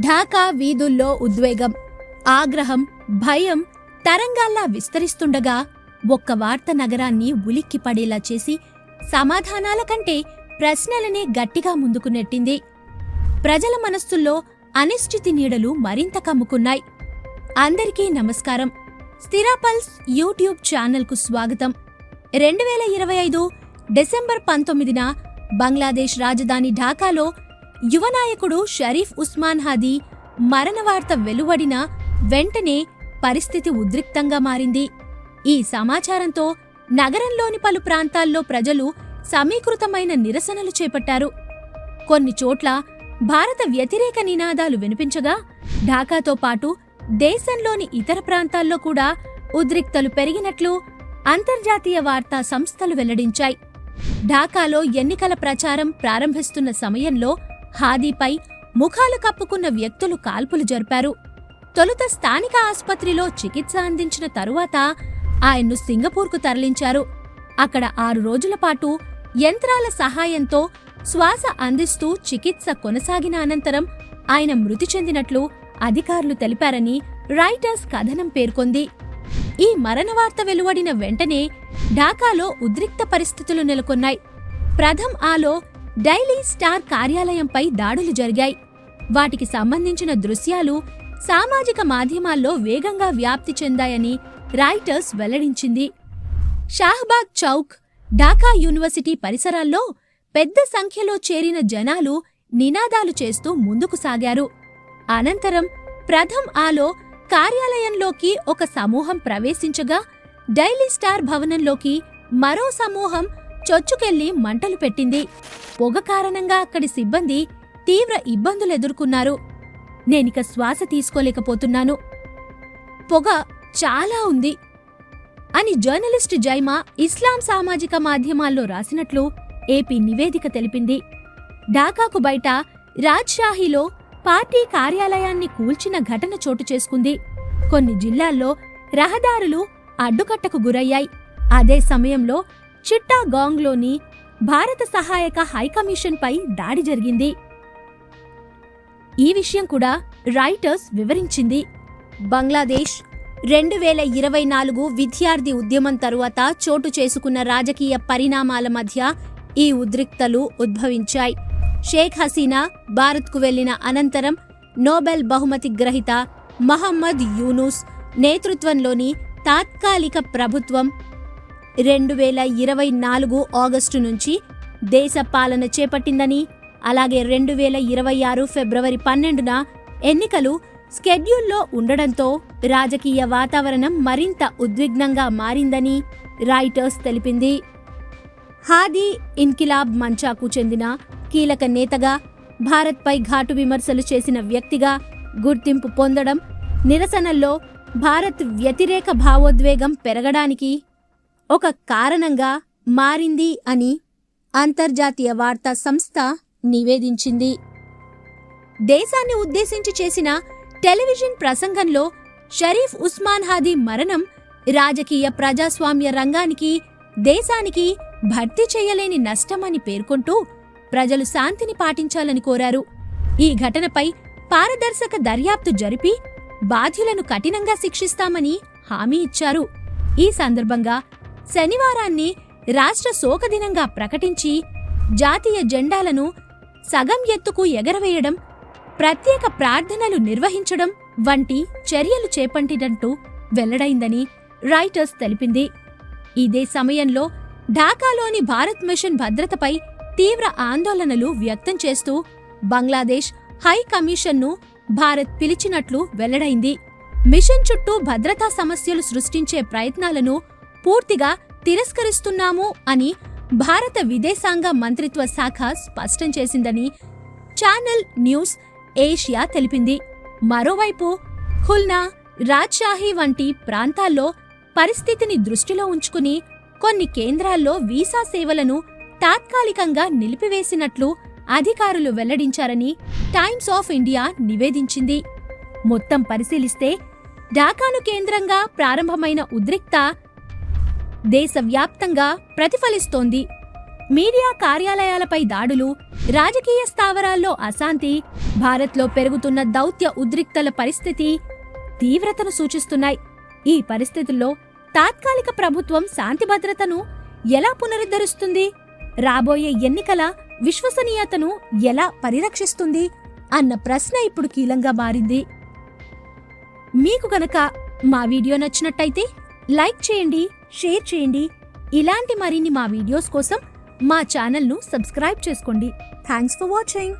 ఢాకా వీధుల్లో ఉద్వేగం ఆగ్రహం భయం తరంగాల్లా విస్తరిస్తుండగా ఒక్క వార్త నగరాన్ని ఉలిక్కిపడేలా చేసి సమాధానాల కంటే ప్రశ్నలనే గట్టిగా ముందుకు నెట్టింది. ప్రజల మనస్సుల్లో అనిశ్చితి నీడలు మరింత కమ్ముకున్నాయి. అందరికీ నమస్కారం. స్థిరాపల్స్ యూట్యూబ్ ఛానల్కు స్వాగతం. రెండు వేల ఇరవై ఐదు డిసెంబర్ పంతొమ్మిదిన బంగ్లాదేశ్ రాజధాని ఢాకాలో యువనాయకుడు షరీఫ్ ఉస్మాన్ హాదీ మరణ వార్త వెలువడిన వెంటనే పరిస్థితి ఉద్రిక్తంగా మారింది. ఈ సమాచారంతో నగరంలోని పలు ప్రాంతాల్లో ప్రజలు సమీకృతమైన నిరసనలు చేపట్టారు. కొన్ని చోట్ల భారత వ్యతిరేక నినాదాలు వినిపించగా ఢాకాతో పాటు దేశంలోని ఇతర ప్రాంతాల్లో కూడా ఉద్రిక్తలు పెరిగినట్లు అంతర్జాతీయ వార్తా సంస్థలు వెల్లడించాయి. ఢాకాలో ఎన్నికల ప్రచారం ప్రారంభిస్తున్న సమయంలో హాదీపై ముఖాలు కప్పుకున్న వ్యక్తులు కాల్పులు జరిపారు. తొలుత స్థానిక ఆసుపత్రిలో చికిత్స అందించిన తరువాత ఆయన్ను సింగపూర్కు తరలించారు. అక్కడ ఆరు రోజుల పాటు యంత్రాల సహాయంతో శ్వాస అందిస్తూ చికిత్స కొనసాగిన అనంతరం ఆయన మృతి చెందినట్లు అధికారులు తెలిపారని రైటర్స్ కథనం పేర్కొంది. ఈ మరణవార్త వెలువడిన వెంటనే ఢాకాలో ఉద్రిక్త పరిస్థితులు నెలకొన్నాయి. ప్రథమ్ ఆలో డైలీ స్టార్ కార్యాలయంపై దాడులు జరిగాయి. వాటికి సంబంధించిన దృశ్యాలు సామాజిక మాధ్యమాల్లో వేగంగా వ్యాప్తి చెందాయని రైటర్స్ వెల్లడించింది. షాహ్బాగ్ చౌక్ ఢాకా యూనివర్సిటీ పరిసరాల్లో పెద్ద సంఖ్యలో చేరిన జనాలు నినాదాలు చేస్తూ ముందుకు సాగారు. అనంతరం ప్రథమ్ ఆలో కార్యాలయంలోకి ఒక సమూహం ప్రవేశించగా డైలీ స్టార్ భవనంలోకి మరో సమూహం చొచ్చుకెళ్ళి మంటలు పెట్టింది. పొగ కారణంగా అక్కడి సిబ్బంది తీవ్ర ఇబ్బందులు ఎదుర్కొన్నారు. నేనిక శ్వాస తీసుకోలేకపోతున్నాను. పొగ చాలా ఉంది అని జర్నలిస్ట్ జైమా ఇస్లాం సామాజిక మాధ్యమాల్లో రాసినట్లు ఏపీ నివేదిక తెలిపింది. ఢాకాకు బయట రాజ్షాహీలో పార్టీ కార్యాలయాన్ని కూల్చిన ఘటన చోటు చేసుకుంది. కొన్ని జిల్లాల్లో రహదారులు అడ్డుకట్టకు గురయ్యాయి. అదే సమయంలో చిట్టాగాంగ్లోని భారత సహాయక హైకమిషన్పై దాడి జరిగింది. ఈ విషయం కూడా రైటర్స్ వివరించింది. బంగ్లాదేశ్ రెండు వేల ఇరవై నాలుగు విద్యార్థి ఉద్యమం తరువాత చోటు చేసుకున్న రాజకీయ పరిణామాల మధ్య ఈ ఉద్రిక్తలు ఉద్భవించాయి. షేక్ హసీనా భారత్కు వెళ్ళిన అనంతరం నోబెల్ బహుమతి గ్రహీత మహమ్మద్ యూనూస్ నేతృత్వంలోని తాత్కాలిక ప్రభుత్వం రెండు వేల ఇరవై నాలుగు ఆగస్టు నుంచి దేశ పాలన చేపట్టిందని అలాగే రెండు వేల ఇరవై ఆరు ఫిబ్రవరి పన్నెండున ఎన్నికలు స్కెడ్యూల్లో ఉండడంతో రాజకీయ వాతావరణం మరింత ఉద్విగ్నంగా మారిందని రైటర్స్ తెలిపింది. హాదీ ఇన్కిలాబ్ మంచాకు చెందిన కీలక నేతగా భారత్పై ఘాటు విమర్శలు చేసిన వ్యక్తిగా గుర్తింపు పొందడం నిరసనల్లో భారత్ వ్యతిరేక భావోద్వేగం పెరగడానికి ఒక కారణంగా మారింది అని అంతర్జాతీయ వార్తా సంస్థ నివేదించింది. దేశాన్ని ఉద్దేశించి చేసిన టెలివిజన్ ప్రసంగంలో షరీఫ్ ఉస్మాన్ హాదీ మరణం రాజకీయ ప్రజాస్వామ్య రంగానికి దేశానికి భర్తీ చేయలేని నష్టమని పేర్కొంటూ ప్రజలు శాంతిని పాటించాలని కోరారు. ఈ ఘటనపై పారదర్శక దర్యాప్తు జరిపి బాధ్యులను కఠినంగా శిక్షిస్తామని హామీ ఇచ్చారు. ఈ సందర్భంగా శనివారాన్ని రాష్ట్ర శోకదినంగా ప్రకటించి జాతీయ జెండాలను సగం ఎత్తుకు ఎగరవేయడం ప్రత్యేక ప్రార్థనలు నిర్వహించడం వంటి చర్యలు చేపట్టినట్టు వెల్లడైందని రైటర్స్ తెలిపింది. ఇదే సమయంలో ఢాకాలోని భారత్ మిషన్ భద్రతపై తీవ్ర ఆందోళనలు వ్యక్తం చేస్తూ బంగ్లాదేశ్ హై కమిషన్ను భారత్ పిలిచినట్లు వెల్లడైంది. మిషన్ చుట్టూ భద్రతా సమస్యలు సృష్టించే ప్రయత్నాలను పూర్తిగా తిరస్కరిస్తున్నాము అని భారత విదేశాంగ మంత్రిత్వ శాఖ స్పష్టం చేసిందని ఛానల్ న్యూస్ ఏషియా తెలిపింది. మరోవైపు హుల్నా రాజ్షాహీ వంటి ప్రాంతాల్లో పరిస్థితిని దృష్టిలో ఉంచుకుని కొన్ని కేంద్రాల్లో వీసా సేవలను తాత్కాలికంగా నిలిపివేసినట్లు అధికారులు వెల్లడించారని టైమ్స్ ఆఫ్ ఇండియా నివేదించింది. మొత్తం పరిశీలిస్తే ఢాకాను కేంద్రంగా ప్రారంభమైన ఉద్రిక్త దేశవ్యాప్తంగా ప్రతిఫలిస్తోంది. మీడియా కార్యాలయాలపై దాడులు రాజకీయ స్థావరాల్లో అశాంతి భారత్లో పెరుగుతున్న దౌత్య ఉద్రిక్తల పరిస్థితి తీవ్రతను సూచిస్తున్నాయి. ఈ పరిస్థితుల్లో తాత్కాలిక ప్రభుత్వం శాంతి భద్రతను ఎలా పునరుద్ధరిస్తుంది? రాబోయే ఎన్నికల విశ్వసనీయతను ఎలా పరిరక్షిస్తుంది? అన్న ప్రశ్న ఇప్పుడు కీలంగా మారింది. మీకు గనక మా వీడియో నచ్చినట్టయితే లైక్ చేయండి షేర్ చేయండి. ఇలాంటి మరిన్ని మా వీడియోస్ కోసం మా ఛానల్ను సబ్స్క్రైబ్ చేసుకోండి. Thanks for watching